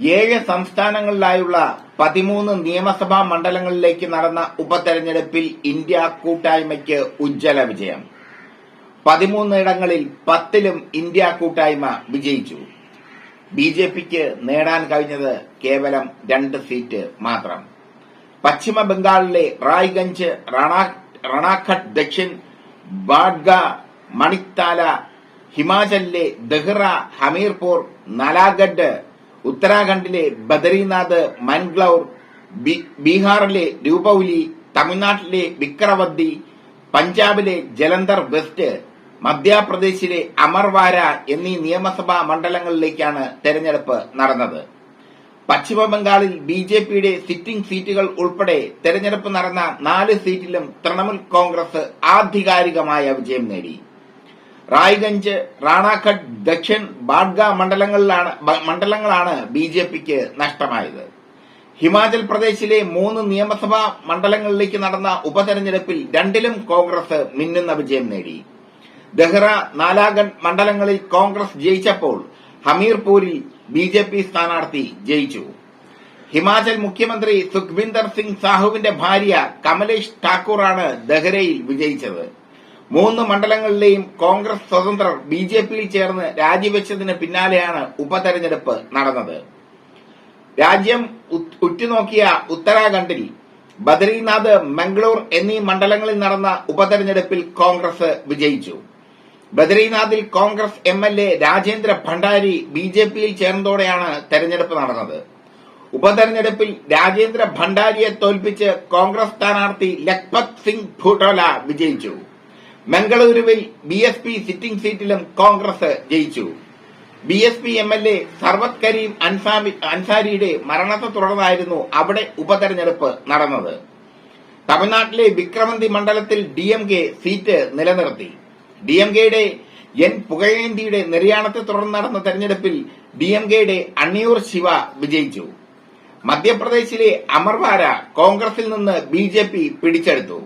ഏഴ് സംസ്ഥാനങ്ങളിലായുള്ള പതിമൂന്ന് നിയമസഭാ മണ്ഡലങ്ങളിലേക്ക് നടന്ന ഉപതെരഞ്ഞെടുപ്പിൽ ഇന്ത്യ കൂട്ടായ്മയ്ക്ക് ഉജ്ജ്വല വിജയം. പതിമൂന്നിടങ്ങളിൽ പത്തിലും ഇന്ത്യ കൂട്ടായ്മ വിജയിച്ചു. ബി ജെ പിക്ക് നേടാൻ കഴിഞ്ഞത് കേവലം രണ്ട് സീറ്റ് മാത്രം. പശ്ചിമ ബംഗാളിലെ റായ്ഗഞ്ച് റാണാഘട്ട് ദക്ഷിൺ ബാഡ്ഗ മണിത്താല ഹിമാചലിലെ ദഹ്റ ഹമീർപൂർ നാലാഗഡ് ഉത്തരാഖണ്ഡിലെ ബദരീനാഥ് മൻഗ്ലൌർ ബീഹാറിലെ രൂപൌലി തമിഴ്നാട്ടിലെ വിക്രവദ്ദി പഞ്ചാബിലെ ജലന്ധർ വെസ്റ്റ് മധ്യപ്രദേശിലെ അമർവാര എന്നീ നിയമസഭാ മണ്ഡലങ്ങളിലേക്കാണ് തെരഞ്ഞെടുപ്പ് നടന്നത്. പശ്ചിമബംഗാളിൽ ബി ജെ പിയുടെ സിറ്റിംഗ് സീറ്റുകൾ ഉൾപ്പെടെ തെരഞ്ഞെടുപ്പ് നടന്ന നാല് സീറ്റിലും തൃണമൂൽ കോൺഗ്രസ് ആധികാരികമായ വിജയം നേടി. റായ്ഗഞ്ച് റാണാഘട്ട് ദക്ഷിൺ ബാഡ്ഗ മണ്ഡലങ്ങളിലാണ് മണ്ഡലങ്ങളാണ് ബി ജെ പിക്ക് നഷ്ടമായത്. ഹിമാചൽ പ്രദേശിലെ മൂന്ന് നിയമസഭാ മണ്ഡലങ്ങളിലേക്ക് നടന്ന ഉപതെരഞ്ഞെടുപ്പിൽ രണ്ടിലും കോൺഗ്രസ് മിന്നുന്ന വിജയം നേടി. ദഹ്റ നാലാഗഡ് മണ്ഡലങ്ങളിൽ കോൺഗ്രസ് ജയിച്ചപ്പോൾ ഹമീർപൂരിൽ ബി ജെ പി സ്ഥാനാർത്ഥി ജയിച്ചു. ഹിമാചൽ മുഖ്യമന്ത്രി സുഖ്വിന്ദർ സിംഗ് സാഹുവിന്റെ ഭാര്യ കമലേഷ് ഠാക്കൂറാണ് ദഹ്റയിൽ വിജയിച്ചത്. മൂന്ന് മണ്ഡലങ്ങളിലെയും കോൺഗ്രസ് സ്വതന്ത്രർ ബി ജെ പിയിൽ ചേർന്ന് രാജിവെച്ചതിന് പിന്നാലെയാണ് ഉപതെരഞ്ഞെടുപ്പ് നടന്നത്. രാജ്യം ഉറ്റ് ഉറ്റുനോക്കിയ ഉത്തരാഖണ്ഡിൽ ബദരീനാഥ് മംഗളൂർ എന്നീ മണ്ഡലങ്ങളിൽ നടന്ന ഉപതെരഞ്ഞെടുപ്പിൽ കോൺഗ്രസ് വിജയിച്ചു. ബദരീനാഥിൽ Congress M L A Rajendra Bhandari B J പിയിൽ ചേർന്നതോടെയാണ് തെരഞ്ഞെടുപ്പ് നടന്നത്. ഉപതെരഞ്ഞെടുപ്പിൽ രാജേന്ദ്ര ഭണ്ഡാരിയെ തോൽപ്പിച്ച് കോൺഗ്രസ് സ്ഥാനാർത്ഥി ലഖ്പത് സിംഗ് ഭൂട്ടോല വിജയിച്ചു. മംഗളൂരുവിൽ ബി എസ് പി സിറ്റിംഗ് സീറ്റിലും കോൺഗ്രസ് ജയിച്ചു. B S P M L A Sarwat Karim അൻസാരിയുടെ മരണത്തെ തുടർന്നായിരുന്നു അവിടെ ഉപതെരഞ്ഞെടുപ്പ് നടന്നത്. തമിഴ്നാട്ടിലെ വിക്രമന്തി മണ്ഡലത്തിൽ ഡി എം കെ സീറ്റ് നിലനിർത്തി. ഡി എം കെയുടെ എൻ പുകഴേന്തിയുടെ നിര്യാണത്തെ തുടർന്ന് നടന്ന തെരഞ്ഞെടുപ്പിൽ ഡി എം കെയുടെ അണ്ണിയൂർ ശിവ വിജയിച്ചു. മധ്യപ്രദേശിലെ അമർവാര കോൺഗ്രസിൽ നിന്ന് ബി പിടിച്ചെടുത്തു.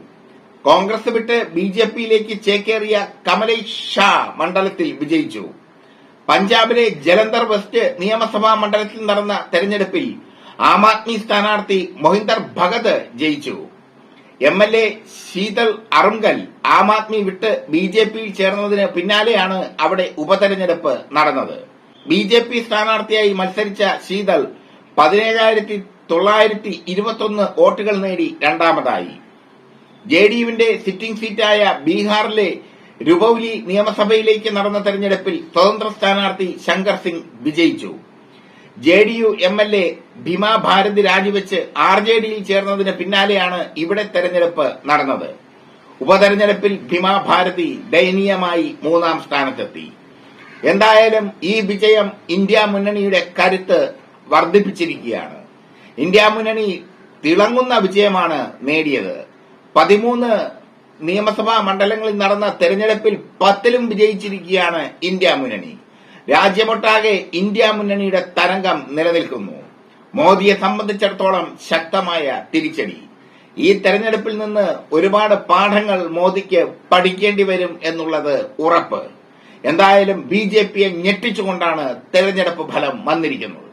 കോൺഗ്രസ് വിട്ട് ബി ജെ പിയിലേക്ക് ചേക്കേറിയ കമലേഷ് ഷാ മണ്ഡലത്തിൽ വിജയിച്ചു. പഞ്ചാബിലെ ജലന്ധർ വെസ്റ്റ് നിയമസഭാ മണ്ഡലത്തിൽ നടന്ന തെരഞ്ഞെടുപ്പിൽ ആം ആദ്മി സ്ഥാനാർത്ഥി മൊഹിന്ദർ ഭഗത് ജയിച്ചു. M L A Sheetal Angural Aam Aadmi വിട്ട് ബി ജെ പിയിൽ ചേർന്നതിന് പിന്നാലെയാണ് അവിടെ ഉപതെരഞ്ഞെടുപ്പ് നടന്നത്. ബി ജെ പി സ്ഥാനാർത്ഥിയായി മത്സരിച്ച ശീതൾ പതിനേഴായിരത്തി തൊള്ളായിരത്തി ഇരുപത്തൊന്ന് വോട്ടുകൾ നേടി രണ്ടാമതായി. ജെ ഡി യുവിന്റെ സിറ്റിംഗ് സീറ്റായ ബീഹാറിലെ രുപൌലി നിയമസഭയിലേക്ക് നടന്ന തെരഞ്ഞെടുപ്പിൽ സ്വതന്ത്ര സ്ഥാനാർത്ഥി ശങ്കർ സിംഗ് വിജയിച്ചു. J D U M L A Bima Bharti രാജിവെച്ച് ആർ ജെ ഡിയിൽ ചേർന്നതിന് പിന്നാലെയാണ് ഇവിടെ തെരഞ്ഞെടുപ്പ് നടന്നത്. ഉപതെരഞ്ഞെടുപ്പിൽ ഭീമാ ഭാരതി ദയനീയമായി മൂന്നാം സ്ഥാനത്തെത്തി. എന്തായാലും ഈ വിജയം ഇന്ത്യ മുന്നണിയുടെ കരുത്ത് വർദ്ധിപ്പിച്ചിരിക്കുകയാണ്. ഇന്ത്യ മുന്നണി തിളങ്ങുന്ന വിജയമാണ് നേടിയത്. പതിമൂന്ന് നിയമസഭാ മണ്ഡലങ്ങളിൽ നടന്ന തെരഞ്ഞെടുപ്പിൽ പത്തിലും വിജയിച്ചിരിക്കുകയാണ് ഇന്ത്യ മുന്നണി. രാജ്യമൊട്ടാകെ ഇന്ത്യ മുന്നണിയുടെ തരംഗം നിലനിൽക്കുന്നു. മോദിയെ സംബന്ധിച്ചിടത്തോളം ശക്തമായ തിരിച്ചടി. ഈ തെരഞ്ഞെടുപ്പിൽ നിന്ന് ഒരുപാട് പാഠങ്ങൾ മോദിക്ക് പഠിക്കേണ്ടി വരും എന്നുള്ളത് ഉറപ്പ്. എന്തായാലും ബി ജെ പിയെ ഞെട്ടിച്ചുകൊണ്ടാണ് തെരഞ്ഞെടുപ്പ് ഫലം വന്നിരിക്കുന്നത്.